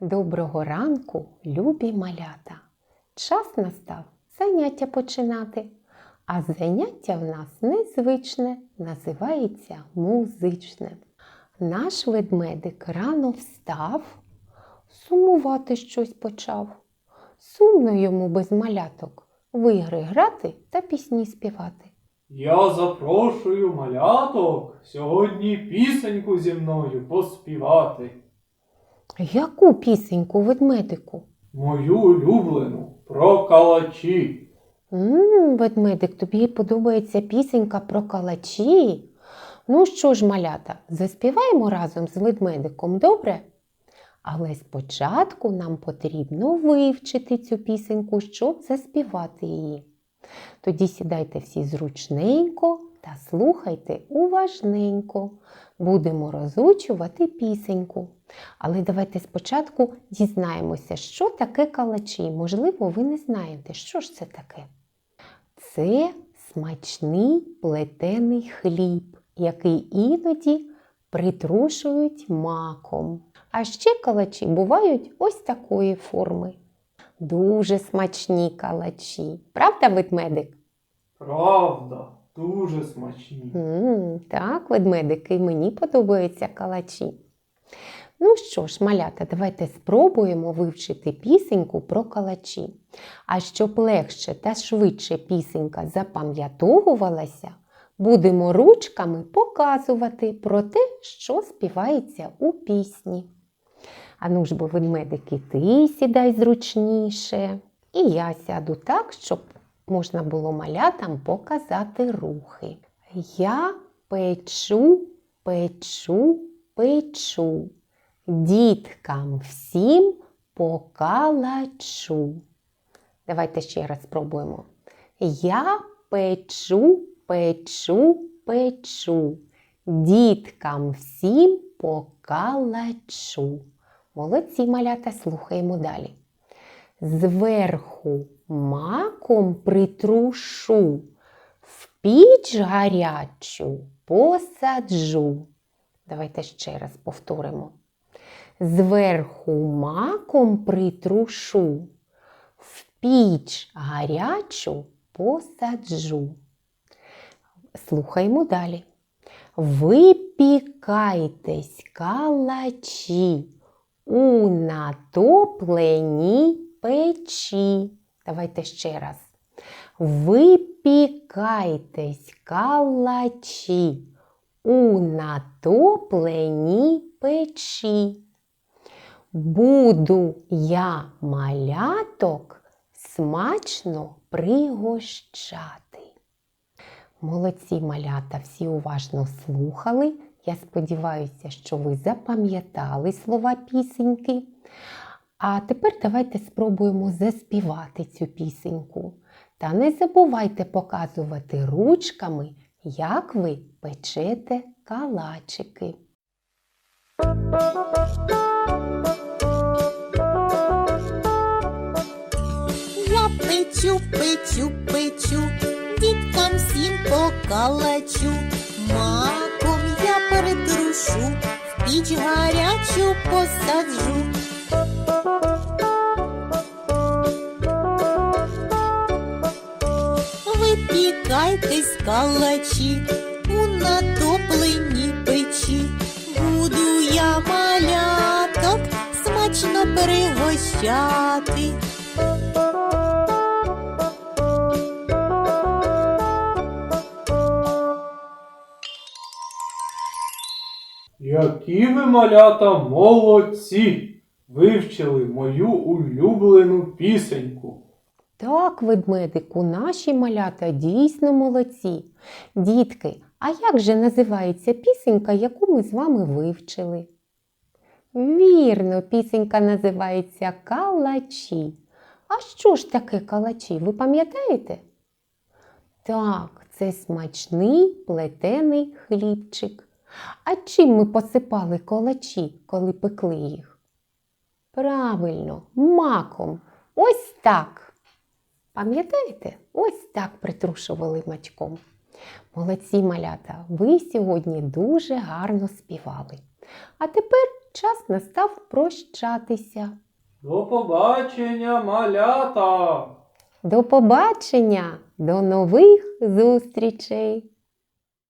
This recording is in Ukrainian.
Доброго ранку, любі малята! Час настав заняття починати. А заняття в нас незвичне, називається музичне. Наш ведмедик рано встав, сумувати щось почав. Сумно йому без маляток в ігри грати та пісні співати. Я запрошую маляток сьогодні пісеньку зі мною поспівати. Яку пісеньку ведмедику? Мою улюблену про калачі. Мм, ведмедик, тобі подобається пісенька про калачі? Ну що ж, малята, заспіваємо разом з ведмедиком, добре? Але спочатку нам потрібно вивчити цю пісеньку, щоб заспівати її. Тоді сідайте всі зручненько та слухайте уважненько. Будемо розучувати пісеньку. Але давайте спочатку дізнаємося, що таке калачі. Можливо, ви не знаєте, що ж це таке. Це смачний плетений хліб, який іноді притрушують маком. А ще калачі бувають ось такої форми. Дуже смачні калачі. Правда, ведмедик? Правда, дуже смачні. м так, ведмедики, мені подобаються калачі. Ну що ж, малята, давайте спробуємо вивчити пісеньку про калачі. А щоб легше та швидше пісенька запам'ятовувалася, будемо ручками показувати про те, що співається у пісні. Ану ж бо ведмедики, ти сідай зручніше. І я сяду так, щоб можна було малятам показати рухи. Я печу, печу, печу. Діткам всім по калачу. Давайте ще раз спробуємо. Я печу, печу, печу. Діткам всім по калачу. Молодці малята, слухаємо далі. Зверху маком притрушу, в піч гарячу посаджу. Давайте ще раз повторимо. Зверху маком притрушу, в піч гарячу посаджу. Слухаймо далі. Випікайтесь калачі у натопленій печі. Давайте ще раз. Випікайтесь калачі у натопленій печі. Буду я маляток смачно пригощати. Молодці малята, всі уважно слухали. Я сподіваюся, що ви запам'ятали слова пісеньки. А тепер давайте спробуємо заспівати цю пісеньку. Та не забувайте показувати ручками, як ви печете калачики. Я печу, печу, печу, діткам всім покалачу. Маком я перетрушу, в піч гарячу посаджу. Випікайтесь калачі у натопленій печі. Буду я маляток смачно пригощати. Які ви малята молодці! Вивчили мою улюблену пісеньку. Так, ведмедику, наші малята дійсно молодці. Дітки, а як же називається пісенька, яку ми з вами вивчили? Вірно, пісенька називається Калачі. А що ж таке калачі? Ви пам'ятаєте? Так, це смачний плетений хлібчик. А чим ми посипали колачі, коли пекли їх? Правильно, маком. Ось так. Пам'ятаєте, ось так притрушували мачком. Молодці малята, ви сьогодні дуже гарно співали. А тепер час настав прощатися. До побачення, малята! До побачення, до нових зустрічей!